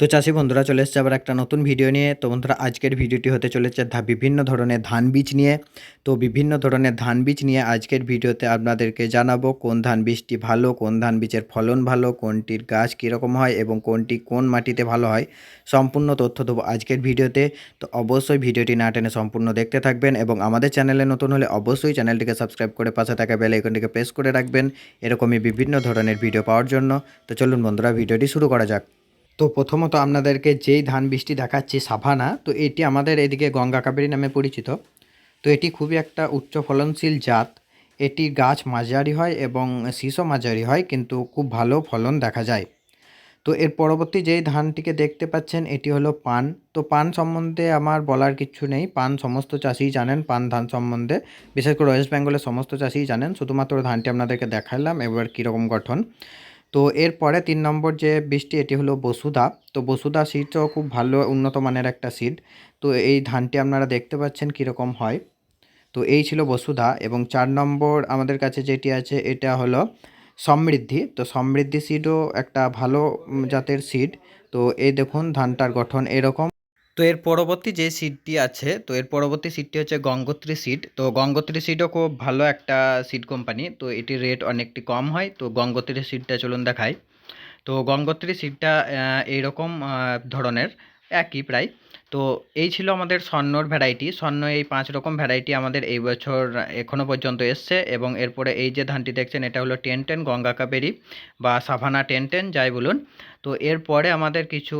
তো চাষি বন্ধুরা চলে এসছে আবার একটা নতুন ভিডিও নিয়ে। তো বন্ধুরা, আজকের ভিডিওটি হতে চলেছে বিভিন্ন ধরনের ধান বীজ নিয়ে। তো বিভিন্ন ধরনের ধান বীজ নিয়ে আজকের ভিডিওতে আপনাদেরকে জানাব কোন ধান বীজটি ভালো, কোন ধান বীজের ফলন ভালো, কোনটির গাছ কীরকম হয় এবং কোনটি কোন মাটিতে ভালো হয়, সম্পূর্ণ তথ্য দেবো আজকের ভিডিওতে তো। অবশ্যই ভিডিওটি না টেনে সম্পূর্ণ দেখতে থাকবেন এবং আমাদের চ্যানেলে নতুন হলে অবশ্যই চ্যানেলটিকে সাবস্ক্রাইব করে পাশে থাকা বেল আইকনটিকে প্রেস করে রাখবেন। এরকমই বিভিন্ন ধরনের ভিডিও পাওয়ার জন্য। তো চলুন বন্ধুরা ভিডিওটি শুরু করা যাক। তো প্রথমত আপনাদেরকে যেই ধান বৃষ্টি দেখাচ্ছি, সাভানা, তো এটি আমাদের এদিকে গঙ্গা কাবেরী নামে পরিচিত। তো এটি খুবই একটা উচ্চ ফলনশীল জাত। এটি গাছ মাঝারি হয় এবং শীষও মাঝারি হয়, কিন্তু খুব ভালো ফলন দেখা যায়। তো এর পরবর্তী যেই ধানটিকে দেখতে পাচ্ছেন, এটি হলো পান। তো পান সম্বন্ধে আমার বলার কিছু নেই। পান সমস্ত চাষিই জানেন, পান ধান সম্বন্ধে। বিশেষ করে ওয়েস্ট বেঙ্গলের সমস্ত চাষিই জানেন। শুধুমাত্র ধানটি আপনাদেরকে দেখালাম, এবার কীরকম গঠন। তো এরপরে তিন নম্বর যে বীজটি, এটি হলো বসুধা। তো বসুধা সিডটাও খুব ভালো উন্নত মানের একটা সিড। তো এই ধানটি আপনারা দেখতে পাচ্ছেন কীরকম হয়। তো এই ছিল বসুধা এবং চার নম্বর আমাদের কাছে যেটি আছে, এটা হলো সমৃদ্ধি। তো সমৃদ্ধি সিডও একটা ভালো জাতের সিড। তো এই দেখুন ধানটার গঠন এরকম। তো এর পরবর্তী যে সিটটি আছে, তো এর পরবর্তী সিটটি হচ্ছে গঙ্গোত্রী সিট তো গঙ্গোত্রী সিটও খুব ভালো একটা সিট কোম্পানি তো এটির রেট অনেকটি কম হয়। তো গঙ্গোত্রী সিটটা চলুন দেখাই। তো গঙ্গোত্রী সিটটা এইরকম ধরনের, একই প্রায়। তো এই ছিল আমাদের স্বর্ণর ভ্যারাইটি স্বর্ণ এই পাঁচ রকম ভ্যারাইটি আমাদের এই বছর এখনও পর্যন্ত এসছে এবং এরপরে এই যে ধানটি দেখছেন, এটা হলো টেন টেন গঙ্গা কাবেরি বা সাভানা টেন টেন যাই বলুন। তো এরপরে আমাদের কিছু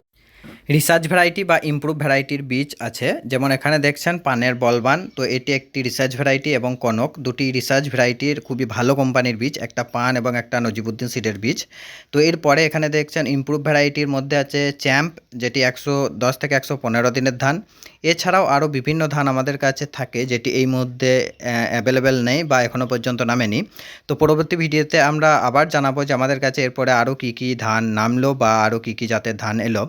রিসার্চ ভ্যারাইটি বা ইম্প্রুভ ভ্যারাইটির বীজ আছে। যেমন এখানে দেখছেন পানের বলবান, তো এটি একটি রিসার্চ ভ্যারাইটি এবং কনক। দুটি রিসার্চ ভ্যারাইটির খুবই ভালো কোম্পানির বীজ, একটা পান এবং একটা নজিবুদ্দিন সিডের বীজ। তো এরপরে এখানে দেখছেন ইম্প্রুভ ভ্যারাইটির মধ্যে আছে চ্যাম্প, যেটি একশো দশ থেকে একশো পনেরো দিনের ধান। এছাড়াও আরও বিভিন্ন ধান আমাদের কাছে থাকে যেটি এই মধ্যে অ্যাভেলেবেল নেই বা এখনও পর্যন্ত নামেনি। তো পরবর্তী ভিডিওতে আমরা আবার জানাব যে আমাদের কাছে এরপরে আরও কী কী ধান নামলো বা আরও কী কী জাতের ধান এলো।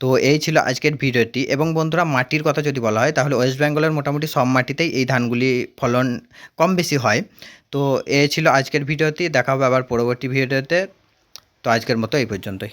তো এই ছিল আজকের ভিডিওটি। এবং বন্ধুরা, মাটির কথা যদি বলা হয়, তাহলে ওয়েস্ট বেঙ্গলের মোটামুটি সব মাটিতেই এই ধানগুলি ফলন কম বেশি হয়। তো এই ছিল আজকের ভিডিওটি। দেখা হবে আবার পরবর্তী ভিডিওতে। তো আজকের মতো এই পর্যন্তই।